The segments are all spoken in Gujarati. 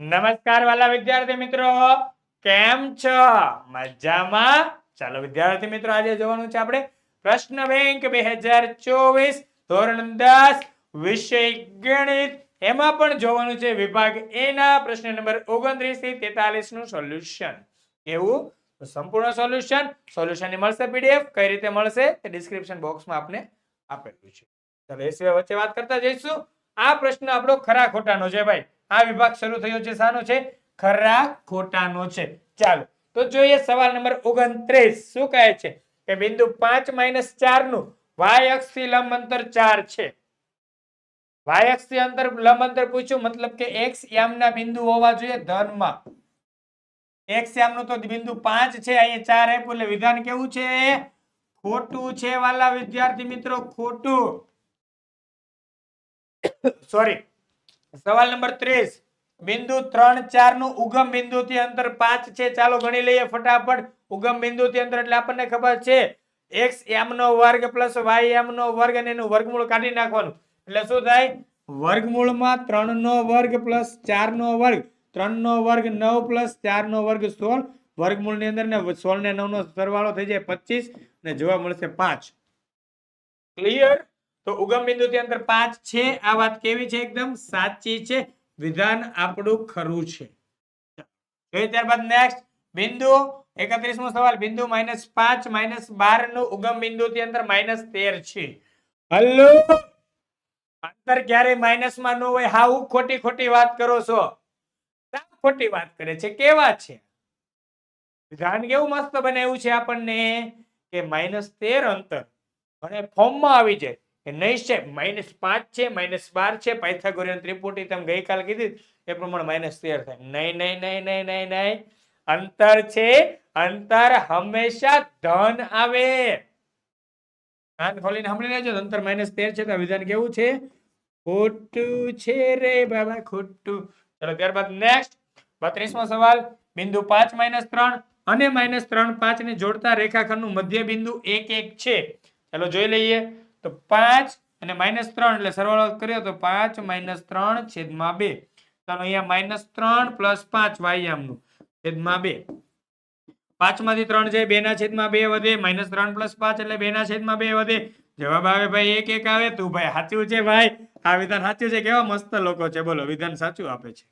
નમસ્કાર વાલા વિદ્યાર્થી મિત્રો. કેમ છો? મજામાં? ચાલો વિદ્યાર્થી મિત્રો, આજે જોવાનું છે આપણે પ્રશ્ન બેંક બે હજાર ચોવીસ ધોરણ દસ વિષય ગણિત. એમાં પણ જોવાનું છે વિભાગ એ ના પ્રશ્ન નંબર ઓગણત્રીસથી તેતાલીસનું સોલ્યુશન. એવું સંપૂર્ણ સોલ્યુશન. સોલ્યુશન મળશે પીડીએફ. કઈ રીતે મળશે? તે ડિસ્ક્રિપ્શન બોક્સમાં આપને આપેલું છે. ચાલો એ સિવાય વચ્ચે વાત કરતા જઈશું. આ પ્રશ્ન આપણો ખરા ખોટાનો છે ભાઈ. આ વિભાગ શરૂ થયો છે, શાનો છે? ખરા ખોટાનો છે. ચાલો, તો જોઈએ સવાલ નંબર ઓગણત્રીસ. શું કહે છે? કે બિંદુ પાંચ માઇનસ ચારનું વાય અક્ષ લંબ અંતર ચાર છે બિંદુ હોવા જોઈએ ધનમાં. એક્સ યામનું તો બિંદુ પાંચ છે, અહીંયા ચાર આપ્યું એટલે વિધાન કેવું છે? ખોટું છે વાલા વિદ્યાર્થી મિત્રો, ખોટું. સોરી સવાલ નંબર ત્રીસ. બિંદુ ત્રણ ચારનું ઉગમ બિંદુ થી અંતર પાંચ છે. ચાલો ગણી લઈએ ફટાફટ. ઉગમ બિંદુ થી અંતર એટલે આપણને ખબર છે. એક્સ એમ નો વર્ગ પ્લસ વાય એમ નો વર્ગ અને એનું વર્ગમૂળ કાઢી નાખવાનું. એટલે શું થાય? વર્ગમૂળમાં ત્રણ નો વર્ગ પ્લસ ચાર નો વર્ગ. ત્રણ નો વર્ગ નવ પ્લસ ચાર નો વર્ગ સોળ. વર્ગમૂળની અંદર ને સોળ ને નવ નો સરવાળો થઈ જાય પચીસ. ને જોવા મળશે પાંચ. ક્લિયર તો ઉગમ બિંદુથી અંતર પાંચ છે. આ વાત કેવી છે એકદમ સાચી છે. વિધાન આપણું ખરું છે. જોઈએ ત્યારબાદ નેક્સ્ટ બિંદુ એકત્રીસમો સવાલ. બિંદુ માઇનસ પાંચ માઇનસ બારનું ઉગમ બિંદુથી અંતર માઇનસ તેર છે. હલો? અંતર ક્યારેય માઇનસમાં ન હોય? હા, હું ખોટી ખોટી વાત કરો છો. ખોટી વાત કરે છે? કેવા છે? વિધાન કેવું મસ્ત બનાવ્યું છે આપણને? કે માઇનસ તેર અંતર. અને ફોર્મમાં આવી જાય. નહીં છે માઇનસ પાંચ છે માઇનસ બાર છે, પાયથાગોરિયન ત્રિપુટી તમે ગઈકાલ કીધી એ પ્રમાણે માઇનસ તેર થાય. નહીં નહીં નહીં નહીં નહીં નહીં અંતર છે, અંતર હંમેશા ધન આવે. કાન ખોલીને સાંભળી લેજો, અંતર માઇનસ તેર છે તો વિધાન કેવું છે? ખોટું છે રે બાબા, ખોટું. ચલો, ત્યારબાદ નેક્સ્ટ બત્રીસમો સવાલ, બિંદુ પાંચ માઇનસ ત્રણ અને માઇનસ ત્રણ પાંચ ને જોડતા રેખાખંડનું મધ્ય બિંદુ એક એક છે. ચાલો, જોઈ લઈએ. તો પાંચ અને માઇનસ ત્રણ, એટલે સરવાળો કર્યો તો પાંચ માઇનસ ત્રણ છેદમાં બે. ચાલો અહીંયા માઇનસ ત્રણ પ્લસ પાંચ વાયામનું છેદમાં બે. પાંચમાંથી ત્રણ જાય બે ના છેદમાં બે વધે, માઇનસ ત્રણ પ્લસ પાંચ એટલે બે ના છેદમાં બે વધે. જવાબ આવે ભાઈ એક એક આવે, તું ભાઈ સાચું છે ભાઈ? આ વિધાન સાચું છે કેવા મસ્ત લોકો છે? બોલો, વિધાન સાચું આપે છે.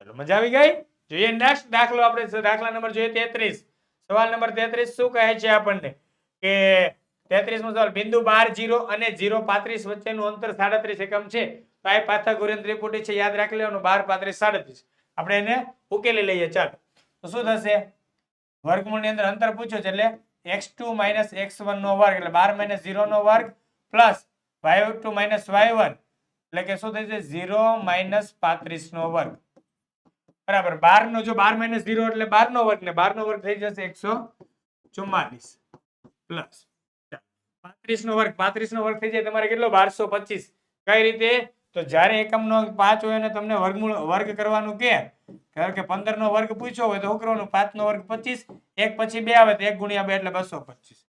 ચલો, મજા આવી ગઈ? જોઈએ નેક્સ્ટ દાખલો આપણે, દાખલા નંબર જોઈએ તેત્રીસ. સવાલ નંબર તેત્રીસ શું કહે છે આપણને? કે તેત્રીસ મો સવાલ, બિંદુ બાર, જીરો અને જીરો પાંત્રીસ વચ્ચેનું અંતર સાડત્રીસ એકમ છે. તો આ પાથાગોરિયન ત્રિપુટી છે, યાદ રાખી લેવાનું, બાર પાંત્રીસ સાડત્રીસ. આપણે એને ઉકેલી લઈએ, ચાલો. તો શું થશે? વર્ગમૂળની અંદર અંતર પૂછ્યો છે, એટલે X two minus X one નો વર્ગ, એટલે બાર માઇનસ ઝીરો નો વર્ગ plus Y two minus Y one. એટલે કે શું થશે? ઝીરો માઇનસ પાંત્રીસ નો વર્ગ. બરાબર બાર નો જો બાર માઇનસ ઝીરો એટલે બાર નો વર્ગ ને બાર નો વર્ગ થઈ જશે એકસો ચુમ્માલીસ પ્લસ. પાંત્રીસ નો વર્ગ પાંત્રીસ નો વર્ગ થઈ જાય તમારે કેટલો? બારસો પચીસ. કઈ રીતે? તો જ્યારે એકમનો પાંચ હોય અને તમને વર્ગમૂળ વર્ગ કરવાનું કે કારણ કે પંદર નો વર્ગ પૂછ્યો હોય તો શું કરવાનું પાંચ નો વર્ગ પચીસ, એક પછી બે આવે તો એક ગુણ્યા બે એટલે બસો પચીસ.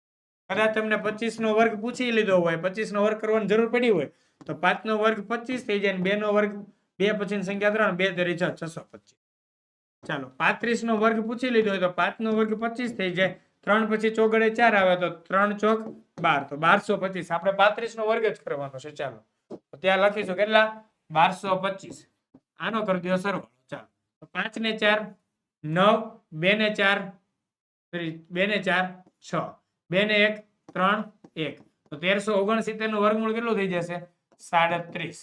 કદાચ તમને પચીસ નો વર્ગ પૂછી લીધો હોય પચીસ નો વર્ગ કરવાની જરૂર પડી હોય, તો પાંચ નો વર્ગ પચીસ થઈ જાય બે નો વર્ગ, બે પછી સંખ્યા ત્રણ, બે તરી છ, છસો પચીસ. ચાલો પાંત્રીસ નો વર્ગ પૂછી લીધો હોય તો પાંચ નો વર્ગ પચીસ થઈ જાય ત્રણ પછી ચોગડે ચાર આવે તો ત્રણ ચોક બાર. તો બારસો પચીસ. આપણે પાંત્રીસ નો વર્ગ જ કરવાનો છે. ચાલો. ત્યાં લખીશું કેટલા? બારસો પચીસ. આનો કરી દો સરવાળો. ચાલો. પાંચ ને ચાર, નવ બે ને ચાર બે ને ચાર, છ. બે ને એક, ત્રણ, એક. તો તેરસો ઓગણસિત્તેરનું વર્ગમૂળ કેટલું થઈ જશે? સાડત્રીસ.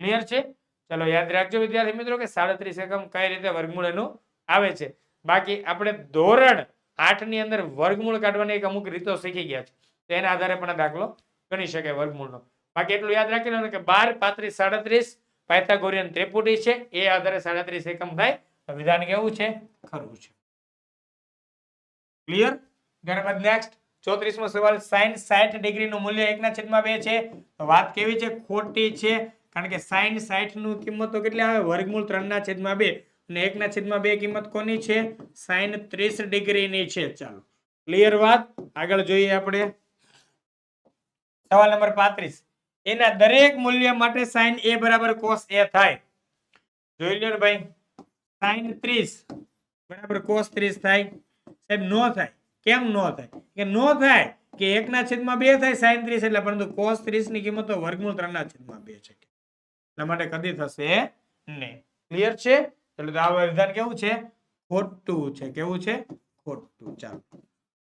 ક્લિયર છે? ચલો, યાદ રાખજો વિદ્યાર્થી મિત્રો કે સાડત્રીસ એકમ કઈ રીતે વર્ગમૂળ એનું આવે છે? બાકી આપણે ધોરણ આઠની અંદર વર્ગમૂળ કાઢવાની એક અમુક રીતો શીખી ગયા છે. તો એના આધારે પણ દાખલો ગણી શકાય વર્ગમૂળનો. બાકી એટલું યાદ રાખી લો કે બાર, પાંત્રીસ, સાડત્રીસ, પાયથાગોરિયન ત્રિપુટી છે. એ આધારે સાડત્રીસ એકમ થાય. તો વિધાન કેવું છે? ખરું છે. ક્લિયર ત્યારબાદ નેક્સ્ટ ચોત્રીસમો સવાલ સાઈન સાઠ ડિગ્રીનું મૂલ્ય એકના છેદમાં બે છે. તો વાત કેવી છે? ખોટી છે. કારણ કે સાઈન સાઠનું કિંમત તો કેટલી આવે? વર્ગમૂળ ત્રણ ના છેદમાં બે. અને એકના છેદમાં બે કિંમત કોની છે? સાઈન ત્રીસ ડિગ્રી ની છે. ચાલો ક્લિયર વાત? આગળ જોઈએ આપણે. સવાલ નંબર પાંત્રીસ. એના દરેક મૂલ્ય માટે સાઈન એ બરાબર કોસ એ થાય. જોઈ લો ભાઈ. સાઈન ત્રીસ બરાબર કોસ ત્રીસ થાય. સાહેબ, નો થાય. કેમ નો થાય? કે નો થાય કે એકના છેદમાં બે થાય સાઈન ત્રીસ એટલે, પરંતુ કોસ ત્રીસની કિંમત તો વર્ગમૂળ ત્રણના છેદમાં બે છે. એટલા માટે કદી થશે નહીં. ક્લિયર છે? એટલે તો આ વિધાન કેવું છે? ખોટું છે. કેવું છે? ખોટું. ચાલો.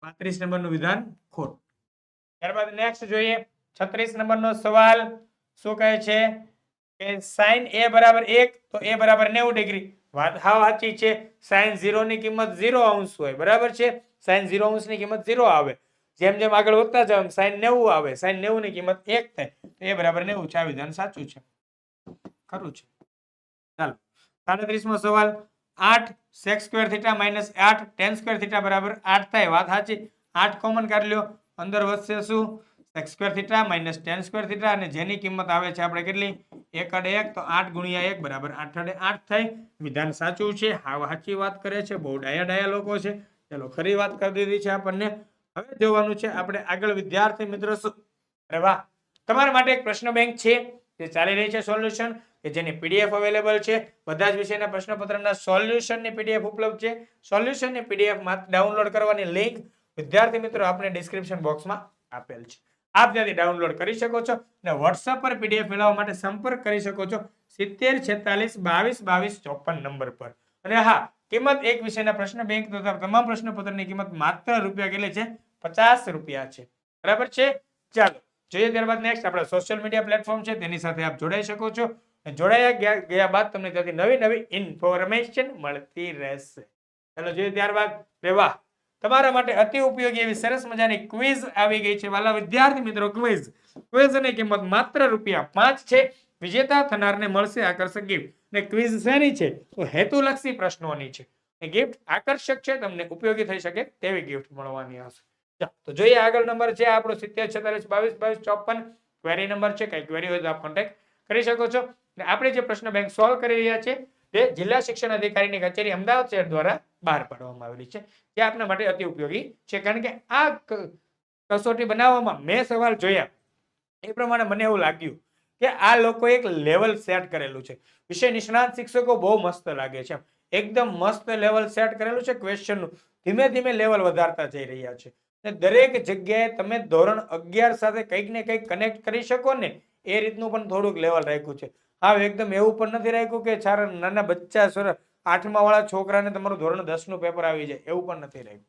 પાંત્રીસ નંબરનું વિધાન ખોટું. ત્યારબાદ નેક્સ્ટ જોઈએ. છત્રીસ નંબરનો સવાલ શું કહે છે? કે સાઈન એ બરાબર એક તો એ બરાબર નેવું ડિગ્રી. વાત હા સાચી છે. સાઈન ઝીરો ની કિંમત ઝીરો અંશ હોય. બરાબર છે? સાઈન ઝીરો અંશની કિંમત ઝીરો આવે. જેમ જેમ આગળ વધતા જાવ એમ સાઈન નેવું આવે. સાઈન નેવું ની કિંમત એક થાય. તો એ બરાબર નેવું છે. આ વિધાન સાચું છે. ખરું છે. ચાલો. સાડત્રીસ મો સવાલ, આઠ સેક્સ સ્ક્વેર માઇનસ આઠ ટેન સ્ક્વેર બરાબર આઠ થાય, વાત સાચી. આઠ કોમન કાઢી લ્યો, અંદર વધશે શું? Sec square theta minus tan square theta અને જેની કિંમત આવે છે આપણે કેટલી? એક અડે એક, તો આઠ ગુણ્યા એક બરાબર આઠ અડે આઠ થાય. વિધાન સાચું છે, હાવ સાચી વાત કરે છે, બહુ ડાયા ડાયા લોકો છે. ચલો ખરી વાત કરી દીધી છે આપણને. હવે જોવાનું છે આપણે આગળ વિદ્યાર્થી મિત્રો શું? અરે વાહ! તમારા માટે એક પ્રશ્ન બેંક છે. જે ચાલી રહી છે સોલ્યુશન કે જેની પીડીએફ અવેલેબલ છે. બધા જ વિષયના પ્રશ્નપત્રના સોલ્યુશનની પીડીએફ ઉપલબ્ધ છે. સોલ્યુશનની પીડીએફ ડાઉનલોડ કરવાની લિંક વિદ્યાર્થી મિત્રો આપણે ડિસ્ક્રિપ્શન બોક્સમાં આપેલ છે. આપ ત્યાંથી ડાઉનલોડ કરી શકો છો અને વોટ્સઅપ પર પીડીએફ મેળવવા માટે સંપર્ક કરી શકો છો સિત્તેર, છેતાલીસ, બાવીસ બાવીસ, ચોપન નંબર પર. અને હા, કિંમત એક વિષયના પ્રશ્ન બેંક તથા તમામ પ્રશ્નપત્રની કિંમત માત્ર રૂપિયા કેટલી છે? પચાસ રૂપિયા છે. બરાબર છે? ચાલો. જોઈએ ત્યારબાદ નેક્સ્ટ આપણા સોશિયલ મીડિયા પ્લેટફોર્મ છે, તેની સાથે આપ જોડાઈ શકો છો. અને જોડાયા ગયા ગયા બાદ તમને ત્યાંથી નવી નવી ઇન્ફોર્મેશન મળતી રહેશે. ચાલો જોઈએ ત્યારબાદ રે વાહ તમારા માટે અતિ ઉપયોગી એવી સરસ મજાની ક્વિઝ આવી ગઈ છે. વાલા વિદ્યાર્થી મિત્રો ક્વિઝ ક્વિઝની કિંમત માત્ર રૂપિયા પાંચ છે. વિજેતા થનારને મળશે આકર્ષક ગિફ્ટ ને ક્વિઝ શેની છે? તો હેતુલક્ષી પ્રશ્નોની છે. ગિફ્ટ આકર્ષક છે, તમને ઉપયોગી થઈ શકે તેવી ગિફ્ટ મળવાની હશે તો જોઈએ આગળ નંબર છે, આપણો સિત્તેર, છેતાલીસ, બાવીસ બાવીસ, ચોપન ક્વેરી નંબર છે, કઈ ક્વેરી હોય તો આપ કોન્ટેક્ટ કરી શકો છો. અને આપણે જે પ્રશ્ન બેંક સોલ્વ કરી રહ્યા છે, તે જિલ્લા શિક્ષણ અધિકારીની કચેરી અમદાવાદ શહેર દ્વારા બહાર પાડવામાં આવેલી છે, જે આપના માટે અતિ ઉપયોગી છે, કારણ કે આ કસોટી બનાવવામાં મેં સવાલ જોયા. એ પ્રમાણે મને એવું લાગ્યું કે આ લોકો એક લેવલ સેટ કરેલું છે. વિષય નિષ્ણાત શિક્ષકો બહુ મસ્ત લાગે છે એકદમ મસ્ત લેવલ સેટ કરેલું છે ક્વેશ્ચનનું ધીમે ધીમે લેવલ વધારતા જઈ રહ્યા છે. અને દરેક જગ્યાએ તમે ધોરણ અગિયાર સાથે કંઈક ને કંઈક કનેક્ટ કરી શકો ને, એ રીતનું પણ થોડુંક લેવલ રાખ્યું છે. હા એકદમ એવું પણ નથી રાખ્યું કે ચાર નાના બચ્ચા સર આઠમા વાળા છોકરાને તમારું ધોરણ દસનું પેપર આવી જાય, એવું પણ નથી રાખ્યું.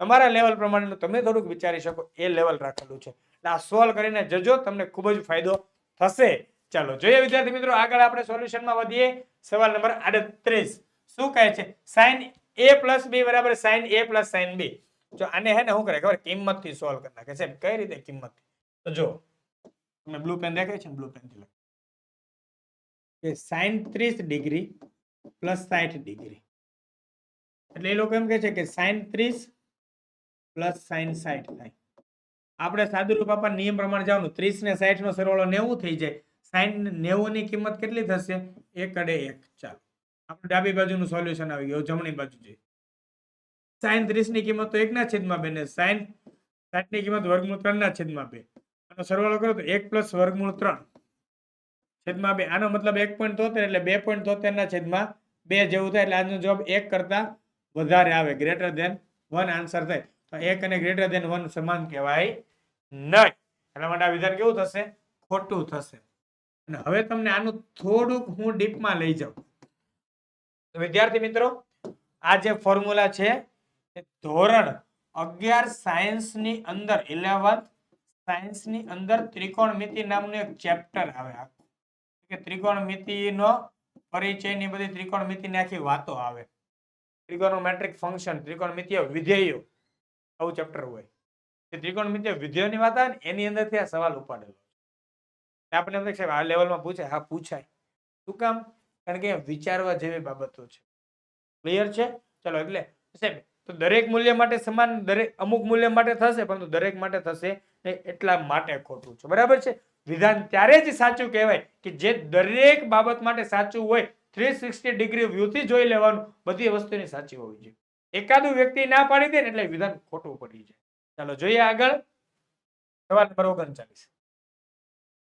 તમારા લેવલ પ્રમાણે તમે થોડુંક વિચારી શકો, એ લેવલ રાખેલું છે. એટલે આ સોલ્વ કરીને જજો, તમને ખૂબ જ ફાયદો થશે. ચાલો, જોઈએ વિદ્યાર્થી મિત્રો, આગળ આપણે સોલ્યુશનમાં વધીએ. સવાલ નંબર આડત્રીસ. શું કહે છે? સાઇન એ પ્લસ બી બરાબર sine A plus sine B જો આને હે ને શું કરે ખબર? કિંમતથી સોલ્વ કરી નાખે છે કઈ રીતે કિંમત તો જો તમે બ્લુ પેન દેખાય છે બ્લુ પેનથી લખો. કે સાઇન ત્રીસ ડિગ્રી પ્લસ સાઠ ડિગ્રી. એટલે એ લોકો એમ કહે છે કે સાઇન ત્રીસ પ્લસ સાઇન સાઠ થાય. આપણે સાદુરૂપ આપણા નિયમ પ્રમાણે જવાનું. ત્રીસ ને સાઠ નો સરવાળો નેવું થઈ જાય. સાઈન નેવું ની કિંમત કેટલી થશે? એક અડે એક. ચાલો. આપણે ડાબી બાજુનું સોલ્યુશન આવી ગયું. જમણી બાજુ જોઈએ. સાઈન ત્રીસની કિંમત તો એકના છેદમાં બે ને સાઈન સાઠની કિંમત વર્ગમૂળ ત્રણના છેદમાં બે. આનો સરવાળો કરો તો એક પ્લસ વર્ગમૂળ ત્રણ. છેદમાં બે. આનો મતલબ એક પોઈન્ટ તોતેર એટલે બે પોઈન્ટ તોતેર ના છેદમાં બે જેવું થાય એટલે આજનો જવાબ એક કરતા વધારે આવે. ગ્રેટર ધેન વન આન્સર થાય. તો એક અને ગ્રેટર ધેન વન સમાન કહેવાય નહીં. એના માટે આ વિધાન કેવું થશે? ખોટું થશે. અને હવે તમને આનું થોડુંક હું ડીપમાં લઈ જાઉં. વિદ્યાર્થી મિત્રો, આ જે ફોર્મ્યુલા છે ધોરણ અગિયાર સાયન્સની અંદર, ઇલેવન્થ સાયન્સની અંદર ત્રિકોણમિતિ નામનું એક ચેપ્ટર આવે કે ત્રિકોણમિતિનો પરિચયની બધી ત્રિકોણમિતિની આખી વાતો આવે. ત્રિકોણોમેટ્રિક ફંક્શન ત્રિકોણમિતિય વિધેયો, આવું ચેપ્ટર હોય. એ ત્રિકોણમિતિય વિધેયોની વાત આવે ને, એની અંદરથી આ સવાલ ઉપાડેલો આપણે એમ સાહેબ આ લેવલમાં પૂછાય, હા, પૂછાય. શું કામ? કારણ કે વિચારવા જેવી બાબતો છે. ક્લિયર છે? ચલો, એટલે સાહેબ તો દરેક મૂલ્ય માટે સમાન, દરેક, અમુક મૂલ્ય માટે થશે, પરંતુ દરેક માટે થશે ને એટલા માટે ખોટું છે. બરાબર છે? વિધાન ત્યારે જ સાચું કહેવાય કે જે દરેક બાબત માટે સાચું હોય થ્રી સિક્સટી ડિગ્રી વ્યૂથી જોઈ લેવાનું, બધી વસ્તુની સાચી હોવી જોઈએ. એકાદું વ્યક્તિ ના પાડી દે ને એટલે વિધાન ખોટું પડી જાય. ચાલો જોઈએ આગળ. સવાલ નંબર ઓગણચાલીસ.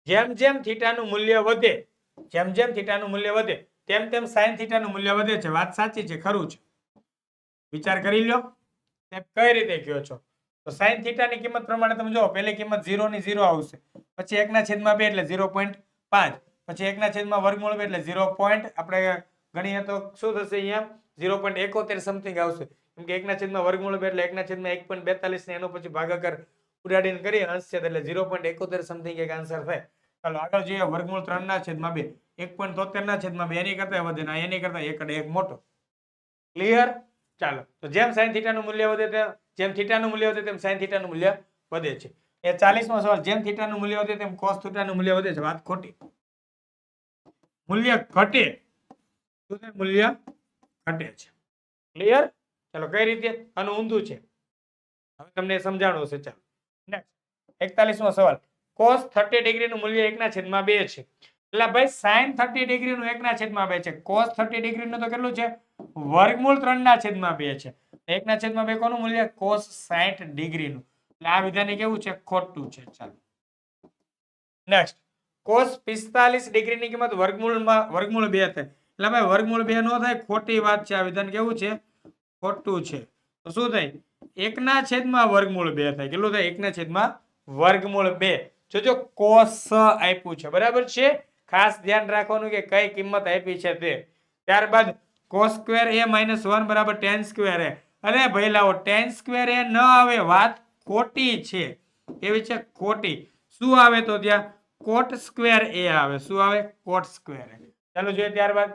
જેમ જેમ થીટાનું મૂલ્ય વધે, જેમ જેમ થીટાનું મૂલ્ય વધે, તેમ તેમ સાઈન થીટાનું મૂલ્ય વધે છે. વાત સાચી છે? ખરું છે. વિચાર કરી લ્યો. તેમ કઈ રીતે કયો છો? તો સાઈન થીટાની કિંમત પ્રમાણે તમે જુઓ પહેલી કિંમત 0 ની 0 આવશે. પછી એકના છેદમાં બે એટલે 0.5 પછી એકના છેદમાં વર્ગમૂળ બે એટલે ઝીરો પોઈન્ટ. આપણે ગણીએ તો શું થશે અહીંયા? 0.71 સમથિંગ આવશે. કેમ કે એકના છેદમાં વર્ગમૂળ બે એટલે એકના છેદમાં 1.42 ને એનો પછી ભાગાકાર ઉડાડીને કરીએ, અંશ છે એટલે 0.71 સમથિંગ એક આન્સર થાય. ચાલો, આગળ જોઈએ વર્ગમૂળ ત્રણ ના છેદમાં બે. 1.73 ના છેદમાં બે એની કરતા વધે ના એની કરતા એક એક મોટો. ક્લિયર ચાલો, તો જેમ sin થીટાનું મૂલ્ય વધે તેમ જેમ થીટાનું મૂલ્ય વધે તેમ sin થીટાનું મૂલ્ય વધે છે. એ 40 મો સવાલ, જેમ થીટાનું મૂલ્ય વધે તેમ cos થીટાનું મૂલ્ય વધે છે. વાત ખોટી. મૂલ્ય ઘટે શું મૂલ્ય ઘટે છે. ક્લિયર ચાલો, કઈ રીતે? આનું ઊંધું છે. હવે તમને સમજાણું હશે. ચાલો. નેક્સ્ટ 41 મો સવાલ. કોસ થર્ટી ડિગ્રી નું મૂલ્ય 1 ના છેદમાં બે છે. એટલે ભાઈ સાઈન થર્ટી ડિગ્રી નું 1 ના છેદમાં બે છે. કોસ થર્ટી ડિગ્રી નું તો કેટલું છે? વર્ગમૂળ 3 ના છેદમાં બે છે. 1 ના છેદમાં બે કોનું મૂલ્ય? કોસ 60 ડિગ્રી નું એટલે આ વિધાન કેવું છે? ખોટું છે. ચાલો. નેક્સ્ટ કોસ પિસ્તાલીસ ડિગ્રી ની કિંમત વર્ગમૂળમાં, વર્ગમૂળ બે થાય. એટલે ભાઈ વર્ગમૂળ બે નો થાય, ખોટી વાત છે. આ વિધાન કેવું છે? ખોટું છે. તો શું થાય? એકના છેદમાં વર્ગમૂળ બે થાય. કેટલું થાય? એકના છેદમાં વર્ગમૂળ બે. જોજો, કોસ આપ્યું છે. બરાબર છે? ખાસ ધ્યાન રાખવાનું કે કઈ કિંમત આપી છે તે. ત્યારબાદ cos square A minus one બરાબર ટેન સ્ક્વેર એ. અરે ભાઈ લાવો ટેન સ્ક્વેર એ ન આવે વાત ખોટી છે. કેવી છે? ખોટી. શું આવે તો ત્યાં કોટ સ્ક્વેર એ આવે. શું આવે? Cot square A. ચાલો જોઈએ ત્યારબાદ.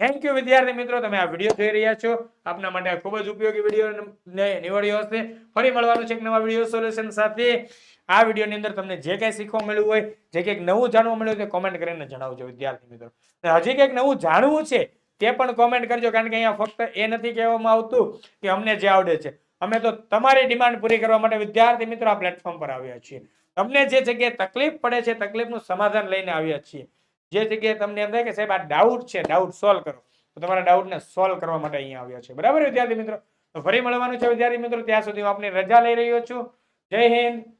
થેન્ક યુ વિદ્યાર્થી મિત્રો. તમે આ વીડિયો જોઈ રહ્યા છો. આપના માટે ખૂબ જ ઉપયોગી વીડિયો નિવડ્યો હશે. ફરી મળવાનું છે એક નવા વીડિયો સોલ્યુશન સાથે. આ વિડીયોની અંદર તમને જે કંઈ શીખવા મળ્યું હોય, જે કંઈક નવું જાણવા મળ્યું હોય તે કોમેન્ટ કરીને જણાવજો, વિદ્યાર્થી મિત્રો. હજી કંઈક નવું જાણવું છે તે પણ કોમેન્ટ કરજો, કારણ કે અહીંયા ફક્ત એ નથી કહેવામાં આવતું કે અમને જે આવડે છે. અમે તો તમારી ડિમાન્ડ પૂરી કરવા માટે વિદ્યાર્થી મિત્રો આ પ્લેટફોર્મ પર આવ્યા છીએ. તમને જે જગ્યાએ તકલીફ પડે છે, તકલીફનું સમાધાન લઈને આવ્યા છીએ. જે જગ્યાએ તમને એમ થાય કે સાહેબ આ ડાઉટ છે ડાઉટ સોલ્વ કરો. તો તમારા ડાઉટને સોલ્વ કરવા માટે અહીંયા આવ્યા છે. બરાબર, વિદ્યાર્થી મિત્રો? તો ફરી મળવાનું છે, વિદ્યાર્થી મિત્રો. ત્યાં સુધી હું આપની રજા લઈ રહ્યો છું. જય હિન્દ.